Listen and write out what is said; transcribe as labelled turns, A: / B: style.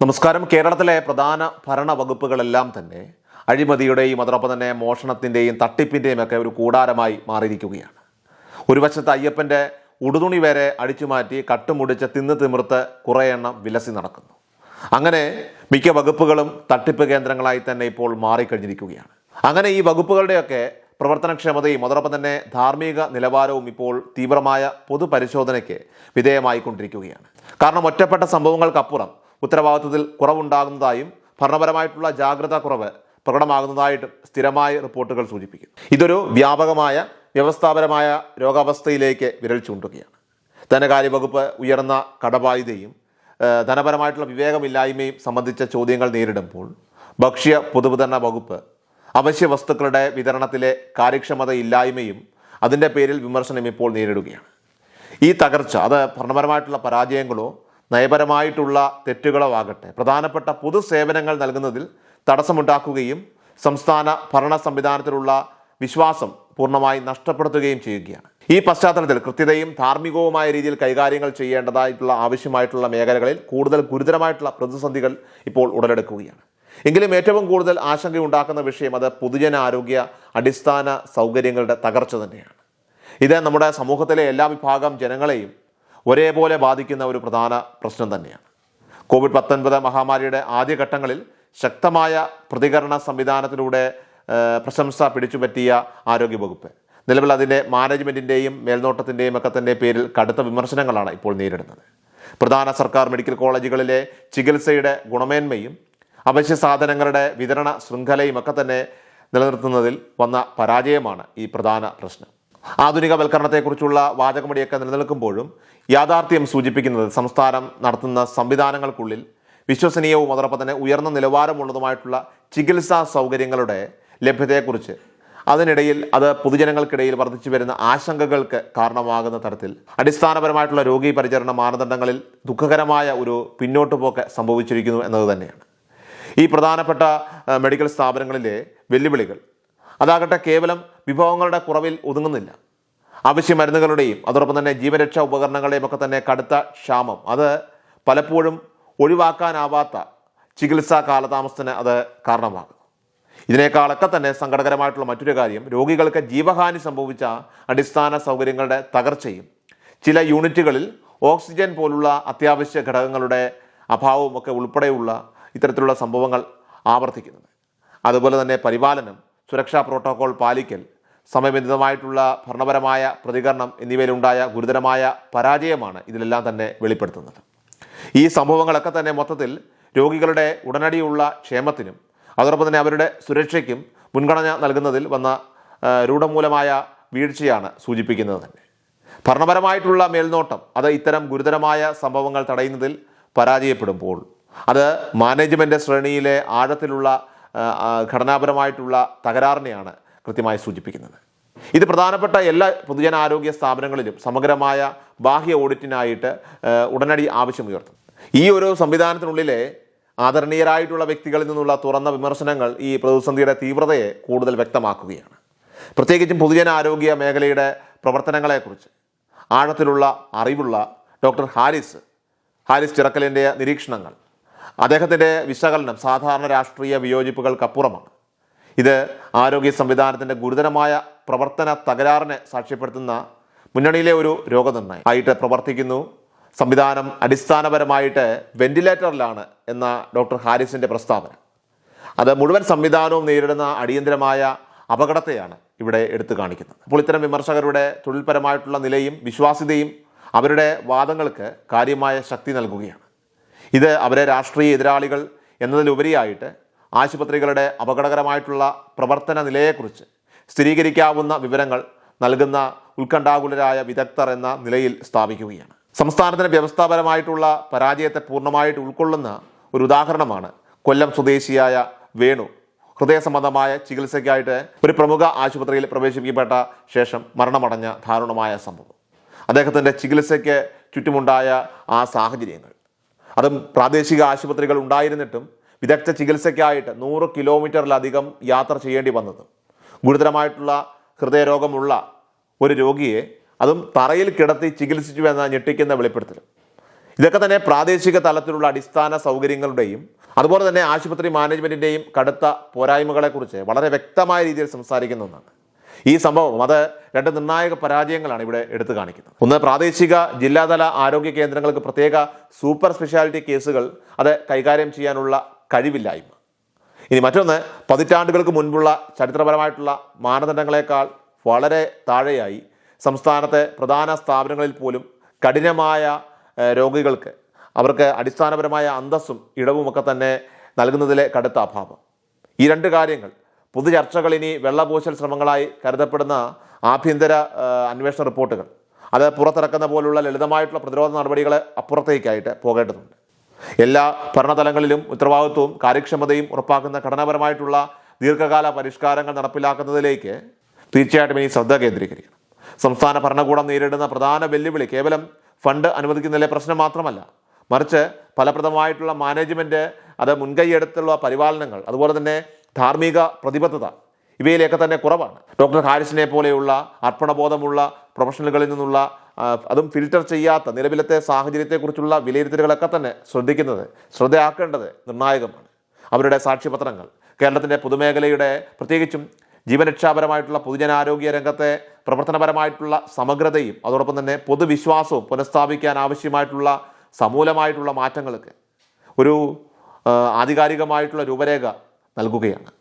A: നമസ്കാരം. കേരളത്തിലെ പ്രധാന ഭരണ വകുപ്പുകളെല്ലാം തന്നെ അഴിമതിയുടെയും അതോടൊപ്പം തന്നെ മോഷണത്തിന്റെയും തട്ടിപ്പിന്റെയും ഒക്കെ ഒരു കൂടാരമായി മാറിയിരിക്കുകയാണ്. ഒരു വശത്ത് അയ്യപ്പന്റെ ഉടുതുണി വരെ അടിച്ചുമാറ്റി കട്ടുമുടിച്ച് തിന്ന് തിമിർത്ത് കുറേ എണ്ണം വിലസി നടക്കുന്നു. അങ്ങനെ മിക്ക വകുപ്പുകളും തട്ടിപ്പ് കേന്ദ്രങ്ങളായി തന്നെ ഇപ്പോൾ മാറിക്കഴിഞ്ഞിരിക്കുകയാണ്. അങ്ങനെ ഈ വകുപ്പുകളുടെയൊക്കെ പ്രവർത്തനക്ഷമതയും അതോടൊപ്പം തന്നെ ധാർമ്മിക നിലവാരവും ഇപ്പോൾ തീവ്രമായ പൊതുപരിശോധനയ്ക്ക് വിധേയമായിക്കൊണ്ടിരിക്കുകയാണ്. കാരണം ഒറ്റപ്പെട്ട സംഭവങ്ങൾക്കപ്പുറം ഉത്തരവാദിത്വത്തിൽ കുറവുണ്ടാകുന്നതായും ഭരണപരമായിട്ടുള്ള ജാഗ്രത കുറവ് പ്രകടമാകുന്നതായിട്ടും സ്ഥിരമായ റിപ്പോർട്ടുകൾ സൂചിപ്പിക്കുന്നു. ഇതൊരു വ്യാപകമായ വ്യവസ്ഥാപരമായ രോഗാവസ്ഥയിലേക്ക് വിരൽ ചൂണ്ടുകയാണ്. ധനകാര്യ വകുപ്പ് ഉയർന്ന കടബാധ്യതയും ധനപരമായിട്ടുള്ള വിവേകമില്ലായ്മയും സംബന്ധിച്ച ചോദ്യങ്ങൾ നേരിടുമ്പോൾ ഭക്ഷ്യ പൊതുവിതരണ വകുപ്പ് അവശ്യ വസ്തുക്കളുടെ വിതരണത്തിലെ കാര്യക്ഷമതയില്ലായ്മയും അതിന്റെ പേരിൽ വിമർശനം ഇപ്പോൾ നേരിടുകയാണ്. ഈ തകർച്ച അത് ഭരണപരമായിട്ടുള്ള പരാജയങ്ങളോ നയപരമായിട്ടുള്ള തെറ്റുകളോ ആകട്ടെ പ്രധാനപ്പെട്ട പൊതുസേവനങ്ങൾ നൽകുന്നതിൽ തടസ്സമുണ്ടാക്കുകയും സംസ്ഥാന ഭരണ സംവിധാനത്തിലുള്ള വിശ്വാസം പൂർണമായി നഷ്ടപ്പെടുത്തുകയും ചെയ്യുകയാണ്. ഈ പശ്ചാത്തലത്തിൽ കൃത്യതയും ധാർമ്മികവുമായ രീതിയിൽ കൈകാര്യങ്ങൾ ചെയ്യേണ്ടതായിട്ടുള്ള ആവശ്യമായിട്ടുള്ള മേഖലകളിൽ കൂടുതൽ ഗുരുതരമായിട്ടുള്ള പ്രതിസന്ധികൾ ഇപ്പോൾ ഉടലെടുക്കുകയാണ്. എങ്കിലും ഏറ്റവും കൂടുതൽ ആശങ്കയുണ്ടാക്കുന്ന വിഷയം അത് പൊതുജന ആരോഗ്യ അടിസ്ഥാന സൗകര്യങ്ങളുടെ തകർച്ച തന്നെയാണ്. ഇത് നമ്മുടെ സമൂഹത്തിലെ എല്ലാ വിഭാഗം ജനങ്ങളെയും ഒരേപോലെ ബാധിക്കുന്ന ഒരു പ്രധാന പ്രശ്നം തന്നെയാണ്. കോവിഡ് പത്തൊൻപത് മഹാമാരിയുടെ ആദ്യഘട്ടങ്ങളിൽ ശക്തമായ പ്രതികരണ സംവിധാനത്തിലൂടെ പ്രശംസ പിടിച്ചുപറ്റിയ ആരോഗ്യവകുപ്പ്. നിലവിൽ അതിന്റെ മാനേജ്മെന്റിന്റെയും മേൽനോട്ടത്തിന്റെയും ഒക്കെ തന്നെ പേരിൽ കടുത്ത വിമർശനങ്ങളാണ് ഇപ്പോൾ നേരിടുന്നത്. പ്രധാന സർക്കാർ മെഡിക്കൽ കോളേജുകളിലെ ചികിത്സയുടെ ഗുണമേന്മയും അവശ്യ സാധനങ്ങളുടെ വിതരണ ശൃംഖലയും ഒക്കെ തന്നെ നിലനിർത്തുന്നതിൽ വന്ന പരാജയമാണ് ഈ പ്രധാന പ്രശ്നം. ആധുനികവൽക്കരണത്തെക്കുറിച്ചുള്ള വാചകമടിയൊക്കെ നിലനിൽക്കുമ്പോഴും യാഥാർത്ഥ്യം സൂചിപ്പിക്കുന്നത് സംസ്ഥാനം നടത്തുന്ന സംവിധാനങ്ങൾക്കുള്ളിൽ വിശ്വസനീയവും അതോടൊപ്പം തന്നെ ഉയർന്ന നിലവാരമുള്ളതുമായിട്ടുള്ള ചികിത്സാ സൗകര്യങ്ങളുടെ ലഭ്യതയെക്കുറിച്ച് അതിനിടയിൽ അത് പൊതുജനങ്ങൾക്കിടയിൽ വർദ്ധിച്ചു വരുന്ന ആശങ്കകൾക്ക് കാരണമാകുന്ന തരത്തിൽ അടിസ്ഥാനപരമായിട്ടുള്ള രോഗി പരിചരണ മാനദണ്ഡങ്ങളിൽ ദുഃഖകരമായ ഒരു പിന്നോട്ടുപോക്ക് സംഭവിച്ചിരിക്കുന്നു എന്നത് തന്നെയാണ്. ഈ പ്രധാനപ്പെട്ട മെഡിക്കൽ സ്ഥാപനങ്ങളിലെ വെല്ലുവിളികൾ അതാകട്ടെ കേവലം വിഭവങ്ങളുടെ കുറവിൽ ഒതുങ്ങുന്നില്ല. അവശ്യ മരുന്നുകളുടെയും അതോടൊപ്പം തന്നെ ജീവരക്ഷാ ഉപകരണങ്ങളുടെയും ഒക്കെ തന്നെ കടുത്ത ക്ഷാമം. അത് പലപ്പോഴും ഒഴിവാക്കാനാവാത്ത ചികിത്സാ കാലതാമസത്തിന് അത് കാരണമാകും ഇതിനേക്കാളൊക്കെ തന്നെ സങ്കടകരമായിട്ടുള്ള മറ്റൊരു കാര്യം രോഗികൾക്ക് ജീവഹാനി സംഭവിച്ച അടിസ്ഥാന സൗകര്യങ്ങളുടെ തകർച്ചയും ചില യൂണിറ്റുകളിൽ ഓക്സിജൻ പോലുള്ള അത്യാവശ്യ ഘടകങ്ങളുടെ അഭാവവും ഒക്കെ ഉൾപ്പെടെയുള്ള ഇത്തരത്തിലുള്ള സംഭവങ്ങൾ ആവർത്തിക്കുന്നത്. അതുപോലെ തന്നെ പരിപാലനം സുരക്ഷാ പ്രോട്ടോകോൾ പാലിക്കൽ സമയബന്ധിതമായിട്ടുള്ള ഭരണപരമായ പ്രതികരണം എന്നിവയിലുണ്ടായ ഗുരുതരമായ പരാജയമാണ് ഇതിലെല്ലാം തന്നെ വെളിപ്പെടുത്തുന്നത്. ഈ സംഭവങ്ങളൊക്കെ തന്നെ മൊത്തത്തിൽ രോഗികളുടെ ഉടനടിയുള്ള ക്ഷേമത്തിനും അതോടൊപ്പം തന്നെ അവരുടെ സുരക്ഷയ്ക്കും മുൻഗണന നൽകുന്നതിൽ വന്ന രൂഢമൂലമായ വീഴ്ചയാണ് സൂചിപ്പിക്കുന്നത് തന്നെ. ഭരണപരമായിട്ടുള്ള മേൽനോട്ടം അത് ഇത്തരം ഗുരുതരമായ സംഭവങ്ങൾ തടയുന്നതിൽ പരാജയപ്പെടുമ്പോൾ അത് മാനേജ്മെന്റ് ശ്രേണിയിലെ ആഴത്തിലുള്ള ഘടനാപരമായിട്ടുള്ള തകരാറിനെയാണ് കൃത്യമായി സൂചിപ്പിക്കുന്നത്. ഇത് പ്രധാനപ്പെട്ട എല്ലാ പൊതുജനാരോഗ്യ സ്ഥാപനങ്ങളിലും സമഗ്രമായ ബാഹ്യ ഓഡിറ്റിനായിട്ട് ഉടനടി ആവശ്യമുയർത്തും. ഈ ഒരു സംവിധാനത്തിനുള്ളിലെ ആദരണീയരായിട്ടുള്ള വ്യക്തികളിൽ നിന്നുള്ള തുറന്ന വിമർശനങ്ങൾ ഈ പ്രതിസന്ധിയുടെ തീവ്രതയെ കൂടുതൽ വ്യക്തമാക്കുകയാണ്. പ്രത്യേകിച്ചും പൊതുജനാരോഗ്യ മേഖലയുടെ പ്രവർത്തനങ്ങളെക്കുറിച്ച് ആഴത്തിലുള്ള അറിവുള്ള ഡോക്ടർ ഹാരിസ് ഹാരിസ് ചിറക്കലിന്റെ നിരീക്ഷണങ്ങൾ. അദ്ദേഹത്തിന്റെ വിശകലനം സാധാരണ രാഷ്ട്രീയ വിയോജിപ്പുകൾക്കപ്പുറമാണ്. ഇത് ആരോഗ്യ സംവിധാനത്തിന്റെ ഗുരുതരമായ പ്രവർത്തന തകരാറിനെ സാക്ഷ്യപ്പെടുത്തുന്ന മുന്നണിയിലെ ഒരു രോഗനിർണയം. ആയിട്ട് പ്രവർത്തിക്കുന്നു. സംവിധാനം അടിസ്ഥാനപരമായിട്ട് വെന്റിലേറ്ററിലാണ് എന്ന ഡോക്ടർ ഹാരിസിന്റെ പ്രസ്താവന. അത് മുഴുവൻ സംവിധാനവും നേരിടുന്ന അടിയന്തരമായ അപകടത്തെയാണ് ഇവിടെ എടുത്തു കാണിക്കുന്നത്. അപ്പോൾ ഇത്തരം വിമർശകരുടെ തൊഴിൽപരമായിട്ടുള്ള നിലയും വിശ്വാസ്യതയും അവരുടെ വാദങ്ങൾക്ക് കാര്യമായ ശക്തി നൽകുകയാണ്. ഇത് അവരെ രാഷ്ട്രീയ എതിരാളികൾ എന്നതിലുപരിയായിട്ട് ആശുപത്രികളുടെ അപകടകരമായിട്ടുള്ള പ്രവർത്തന നിലയെക്കുറിച്ച് സ്ഥിരീകരിക്കാവുന്ന വിവരങ്ങൾ നൽകുന്ന ഉത്കണ്ഠാകുലരായ വിദഗ്ധർ എന്ന നിലയിൽ സ്ഥാപിക്കുകയാണ്. സംസ്ഥാനത്തിന് വ്യവസ്ഥാപരമായിട്ടുള്ള പരാജയത്തെ പൂർണമായിട്ട് ഉൾക്കൊള്ളുന്ന ഒരു ഉദാഹരണമാണ് കൊല്ലം സ്വദേശിയായ വേണു. ഹൃദയ സംബന്ധമായ ചികിത്സയ്ക്കായിട്ട് ഒരു പ്രമുഖ ആശുപത്രിയിൽ പ്രവേശിപ്പിക്കപ്പെട്ട ശേഷം മരണമടഞ്ഞ ദാരുണമായ സംഭവം. അദ്ദേഹത്തിന്റെ ചികിത്സയ്ക്ക് ചുറ്റുമുണ്ടായ ആ സാഹചര്യങ്ങൾ അതും പ്രാദേശിക ആശുപത്രികൾ ഉണ്ടായിരുന്നിട്ടും വിദഗ്ധ ചികിത്സയ്ക്കായിട്ട് നൂറ് കിലോമീറ്ററിലധികം യാത്ര ചെയ്യേണ്ടി വന്നത്. ഗുരുതരമായിട്ടുള്ള ഹൃദയരോഗമുള്ള ഒരു രോഗിയെ അതും തറയിൽ കിടത്തി ചികിത്സിച്ചു എന്ന ഞെട്ടിക്കുന്ന വെളിപ്പെടുത്തൽ ഇതൊക്കെ തന്നെ പ്രാദേശിക തലത്തിലുള്ള അടിസ്ഥാന സൗകര്യങ്ങളുടെയും അതുപോലെ തന്നെ ആശുപത്രി മാനേജ്മെന്റിന്റെയും കടുത്ത പോരായ്മകളെക്കുറിച്ച് വളരെ വ്യക്തമായ രീതിയിൽ സംസാരിക്കുന്ന ഒന്നാണ്. ഈ സംഭവം അത് രണ്ട് നിർണായക പരാജയങ്ങളാണ് ഇവിടെ എടുത്തു കാണിക്കുന്നത്. ഒന്ന് പ്രാദേശിക ജില്ലാതല ആരോഗ്യ കേന്ദ്രങ്ങൾക്ക് പ്രത്യേക സൂപ്പർ സ്പെഷ്യാലിറ്റി കേസുകൾ അത് കൈകാര്യം ചെയ്യാനുള്ള കഴിവില്ലായ്മ. ഇനി മറ്റൊന്ന് പതിറ്റാണ്ടുകൾക്ക് മുൻപുള്ള ചരിത്രപരമായിട്ടുള്ള മാനദണ്ഡങ്ങളെക്കാൾ വളരെ താഴെയായി സംസ്ഥാനത്തെ പ്രധാന സ്ഥാപനങ്ങളിൽ പോലും കഠിനമായ രോഗികൾക്ക് അവർക്ക് അടിസ്ഥാനപരമായ അന്തസ്സും ഇടവുമൊക്കെ തന്നെ നൽകുന്നതിലെ കടുത്ത അഭാവം. ഈ രണ്ട് കാര്യങ്ങൾ പൊതുചർച്ചകൾ ഇനി വെള്ളപൂശൽ ശ്രമങ്ങളായി കരുതപ്പെടുന്ന ആഭ്യന്തര അന്വേഷണ റിപ്പോർട്ടുകൾ. അത് പുറത്തിറക്കുന്ന പോലുള്ള ലളിതമായിട്ടുള്ള പ്രതിരോധ നടപടികൾ അപ്പുറത്തേക്കായിട്ട് പോകേണ്ടതുണ്ട്. എല്ലാ ഭരണതലങ്ങളിലും ഉത്തരവാദിത്വവും കാര്യക്ഷമതയും ഉറപ്പാക്കുന്ന ഘടനാപരമായിട്ടുള്ള ദീർഘകാല പരിഷ്കാരങ്ങൾ നടപ്പിലാക്കുന്നതിലേക്ക് തീർച്ചയായിട്ടും ഇനി ശ്രദ്ധ കേന്ദ്രീകരിക്കണം. സംസ്ഥാന ഭരണകൂടം നേരിടുന്ന പ്രധാന വെല്ലുവിളി കേവലം ഫണ്ട് അനുവദിക്കുന്നതിലെ പ്രശ്നം മാത്രമല്ല മറിച്ച് ഫലപ്രദമായിട്ടുള്ള മാനേജ്മെന്റ് അത് മുൻകൈയെടുത്തുള്ള പരിപാലനങ്ങൾ അതുപോലെ തന്നെ ധാർമ്മിക പ്രതിബദ്ധത. ഇവയിലൊക്കെ തന്നെ കുറവാണ്. ഡോക്ടർ ഹാരിസിനെ പോലെയുള്ള അർപ്പണബോധമുള്ള പ്രൊഫഷണലുകളിൽ നിന്നുള്ള അതും ഫിൽട്ടർ ചെയ്യാത്ത നിലവിലത്തെ സാഹചര്യത്തെക്കുറിച്ചുള്ള വിലയിരുത്തലുകളൊക്കെ തന്നെ ശ്രദ്ധിക്കുന്നത് ശ്രദ്ധയാക്കേണ്ടത് നിർണായകമാണ്. അവരുടെ സാക്ഷ്യപത്രങ്ങൾ കേരളത്തിന്റെ പൊതുമേഖലയുടെ പ്രത്യേകിച്ചും ജീവരക്ഷാപരമായിട്ടുള്ള പൊതുജനാരോഗ്യ രംഗത്തെ പ്രവർത്തനപരമായിട്ടുള്ള സമഗ്രതയും അതോടൊപ്പം തന്നെ പൊതുവിശ്വാസവും പുനഃസ്ഥാപിക്കാൻ ആവശ്യമായിട്ടുള്ള സമൂലമായിട്ടുള്ള മാറ്റങ്ങൾക്ക് ഒരു ആധികാരികമായിട്ടുള്ള രൂപരേഖ നൽകുകയാണ്.